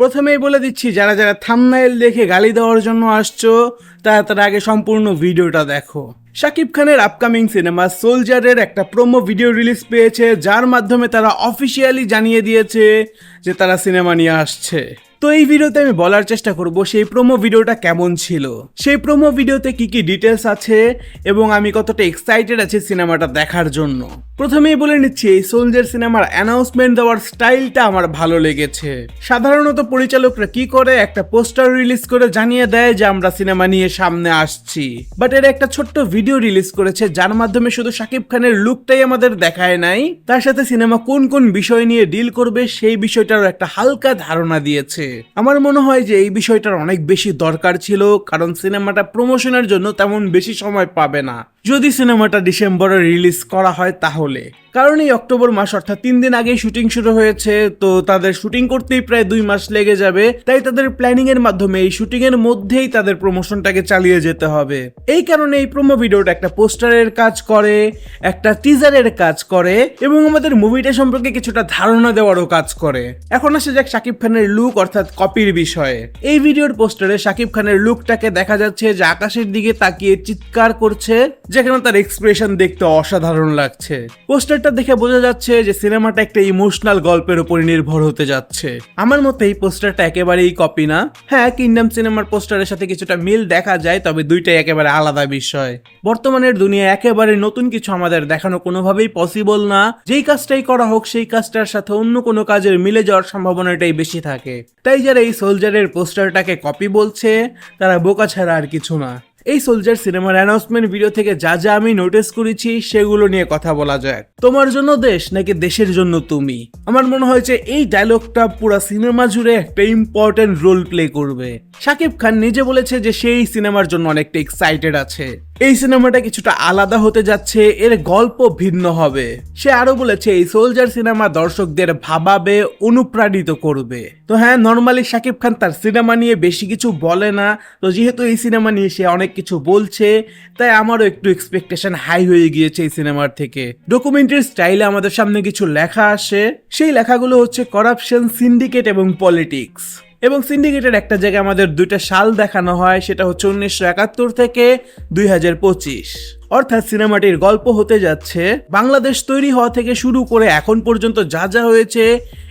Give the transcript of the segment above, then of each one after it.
প্রথমেই বলে দিচ্ছি, যারা যারা থামনাইল দেখে গালি দেওয়ার জন্য আসছো, তারা তারা আগে সম্পূর্ণ ভিডিওটা দেখো। শাকিব খানের আপকামিং সিনেমা সোলজারের একটা প্রোমো ভিডিও রিলিজ পেয়েছে, যার মাধ্যমে তারা অফিসিয়ালি জানিয়ে দিয়েছে যে তারা সিনেমা নিয়ে আসছে। তো এই ভিডিওতে আমি বলার চেষ্টা করব, সেই প্রোমো ভিডিওটা কেমন ছিল? সেই প্রোমো ভিডিওতে কি কি ডিটেলস আছে, এবং আমি কতটা এক্সাইটেড আছি সিনেমাটা দেখার জন্য? প্রথমেই বলে নিচ্ছি, এই সোলজার সিনেমার অ্যানাউন্সমেন্ট দেওয়ার স্টাইলটা আমার ভালো লেগেছে। সাধারণত পরিচালকরা কি করে, একটা পোস্টার রিলিজ করে জানিয়ে দেয় যে আমরা সিনেমা নিয়ে সামনে আসছি। বাট এর একটা ছোট্ট ভিডিও রিলিজ করেছে, যার মাধ্যমে শুধু শাকিব খানের লুকটাই আমাদের দেখায় নাই। তার সাথে সিনেমা কোন কোন বিষয় নিয়ে ডিল করবে, সেই বিষয়টারও একটা হালকা ধারণা দিয়েছে। আমার মনে হয় যে এই বিষয়টার অনেক বেশি দরকার ছিল, কারণ সিনেমাটা প্রমোশনের জন্য তেমন বেশি সময় পাবে না। যদি সিনেমাটা ডিসেম্বরে রিলিজ করা হয় তাহলে। কারণ এই অক্টোবর মাস, অর্থাৎ তিন দিন আগেই শুটিং শুরু হয়েছে, তো তাদের শুটিং করতেই প্রায় দুই মাস লেগে যাবে। তাই তাদের প্ল্যানিং এর মাধ্যমে এই শুটিং এর মধ্যেই তাদের প্রমোশনটাকে চালিয়ে যেতে হবে। এই কারণে এই প্রোমো ভিডিওটা একটা পোস্টারের কাজ করে, একটা টিজারের কাজ করে, এবং আমাদের মুভিটা সম্পর্কে কিছুটা ধারণা দেওয়ারও কাজ করে। এখন আসে যাক শাকিব খানের লুক অর্থাৎ কপির বিষয়ে। এই ভিডিওর পোস্টারে শাকিব খানের লুকটাকে দেখা যাচ্ছে যে আকাশের দিকে তাকিয়ে চিৎকার করছে। যেখানে তার এক্সপ্রেশন দেখতে অসাধারণ লাগছে। পোস্টারটা দেখে বোঝা যাচ্ছে যে সিনেমাটা একটা ইমোশনাল গল্পের উপর নির্ভর হতে যাচ্ছে। আমার মতে এই পোস্টারটা একেবারেই কপি না। হ্যাঁ কিংডম সিনেমার পোস্টারের সাথে কিছুটা মিল দেখা যায়, তবে দুইটাই একেবারে আলাদা বিষয়। বর্তমানের দুনিয়া একেবারে নতুন কিছু আমাদের দেখানো কোনোভাবেই পসিবল না। যেই কাজটাই করা হোক, সেই কাজটার সাথে অন্য কোনো কাজের মিলে যাওয়ার সম্ভাবনাটাই বেশি থাকে। তাই যারা এই সোলজারের পোস্টারটাকে কপি বলছে, তারা বোকা ছাড়া আর কিছু না। এই সোলজার সিনেমার অ্যানাউন্সমেন্ট ভিডিও থেকে যা যা আমি নোটিস করেছি, সেগুলো নিয়ে কথা বলা যাক। তোমার জন্য দেশ নাকি দেশের জন্য তুমি? আমার মনে হয়েছে এই ডায়লগটা পুরো সিনেমা জুড়ে একটা ইম্পর্টেন্ট রোল প্লে করবে। শাকিব খান নিজে বলেছে যে সেই সিনেমার জন্য অনেকটা এক্সাইটেড আছে। এই সিনেমাটা কিছুটা আলাদা হতে যাচ্ছে, এর গল্প ভিন্ন হবে। সে আরও বলেছে, এই সোলজার সিনেমা দর্শকদের ভাবাবে, অনুপ্রাণিত করবে। তো হ্যাঁ নর্মালি শাকিব খান তার সিনেমা নিয়ে বেশি কিছু বলে না। তো যেহেতু এই সিনেমা নিয়ে সে অনেক কিছু বলছে, তাই আমারও একটু এক্সপেকটেশন হাই হয়ে গিয়েছে এই সিনেমার থেকে। ডকুমেন্টারি স্টাইলে আমাদের সামনে কিছু লেখা আসে। সেই লেখাগুলো হচ্ছে করাপশন সিন্ডিকেট এবং পলিটিক্স এবং সিন্ডিকেটের একটা জায়গায় আমাদের দুইটা সাল দেখানো হয়, সেটা হচ্ছে উনিশশো একাত্তর থেকে দুই হাজার পঁচিশ। অর্থাৎ সিনেমাটির গল্প হতে যাচ্ছে, বাংলাদেশ তৈরি হওয়া থেকে শুরু করে এখন পর্যন্ত যা যা হয়েছে,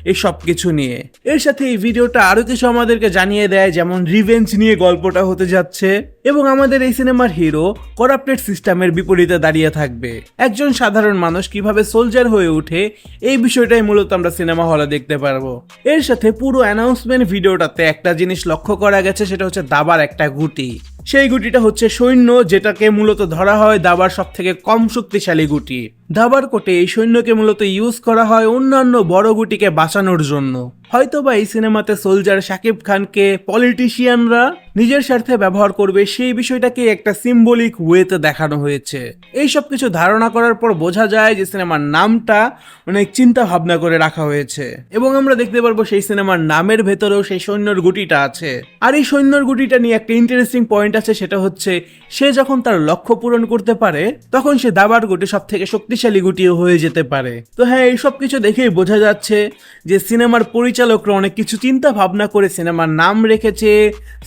এই সব কিছু নিয়ে। এর সাথে এই ভিডিওটা আরও কিছু আমাদেরকে জানিয়ে দেয়, যেমন রিভেঞ্জ নিয়ে গল্পটা হতে যাচ্ছে, এবং আমাদের এই সিনেমার হিরো করাপ্টেড সিস্টেমের বিপরীতে দাঁড়িয়ে থাকবে। একজন সাধারণ মানুষ কীভাবে সোলজার হয়ে ওঠে, এই বিষয়টাই মূলত আমরা সিনেমা হলে দেখতে পারব। এর সাথে পুরো অ্যানাউন্সমেন্ট ভিডিওটাতে একটা জিনিস লক্ষ্য করা গেছে, সেটা হচ্ছে দাবার একটা গুটি সেই গুটিটা হচ্ছে সৈন্য, যেটাকে মূলত ধরা হয় দাবার সব থেকে কম শক্তিশালী গুটি। দাবার কোটে এই সৈন্যকে মূলত ইউজ করা হয় অন্যান্য বড় গুটিকে বাঁচানোর জন্য। হয়তোবা এই সিনেমাতে সোলজার শাকিব খানকে পলিটিশিয়ানরা নিজের স্বার্থে ব্যবহার করবে, সেই বিষয়টাকে একটা সিম্বলিক ওয়েতে দেখানো হয়েছে। এই সব কিছু ধারণা করার পর বোঝা যায় যে সিনেমার নামটা অনেক চিন্তা ভাবনা করে রাখা হয়েছে। এবং আমরা দেখতে পারব সেই সিনেমার নামের ভেতরেও সেই সৈন্যর গুটিটা আছে। আর এই সৈন্যর গুটিটা নিয়ে একটা ইন্টারেস্টিং পয়েন্ট আছে, সেটা হচ্ছে সে যখন তার লক্ষ্য পূরণ করতে পারে, তখন সে দাবার গুটি সব থেকে শক্তিশালী গুটিও হয়ে যেতে পারে। তো হ্যাঁ এই সব কিছু দেখেই বোঝা যাচ্ছে যে সিনেমার পরিচালকরা অনেক কিছু চিন্তা ভাবনা করে সিনেমার নাম রেখেছে,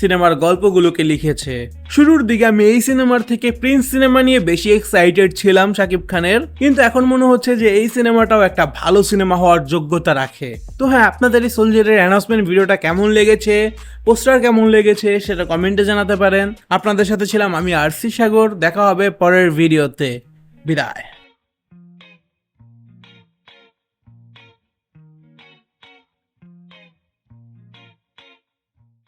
সিনেমার গল্পগুলোকে লিখেছে। শুরুর দিকে আমি এই সিনেমার থেকে প্রিন্স সিনেমা নিয়ে বেশি এক্সাইটেড ছিলাম শাকিব খানের, কিন্তু এখন মনে হচ্ছে যে এই সিনেমাটাও একটা ভালো সিনেমা হওয়ার যোগ্যতা রাখে। তো হ্যাঁ আপনাদের এই সোলজারের অ্যানাউন্সমেন্ট ভিডিওটা কেমন লেগেছে, পোস্টার কেমন লেগেছে সেটা কমেন্টে জানাতে পারেন। আপনাদের সাথে ছিলাম আমি আরসি সাগর, দেখা হবে পরের ভিডিওতে। বিদায়।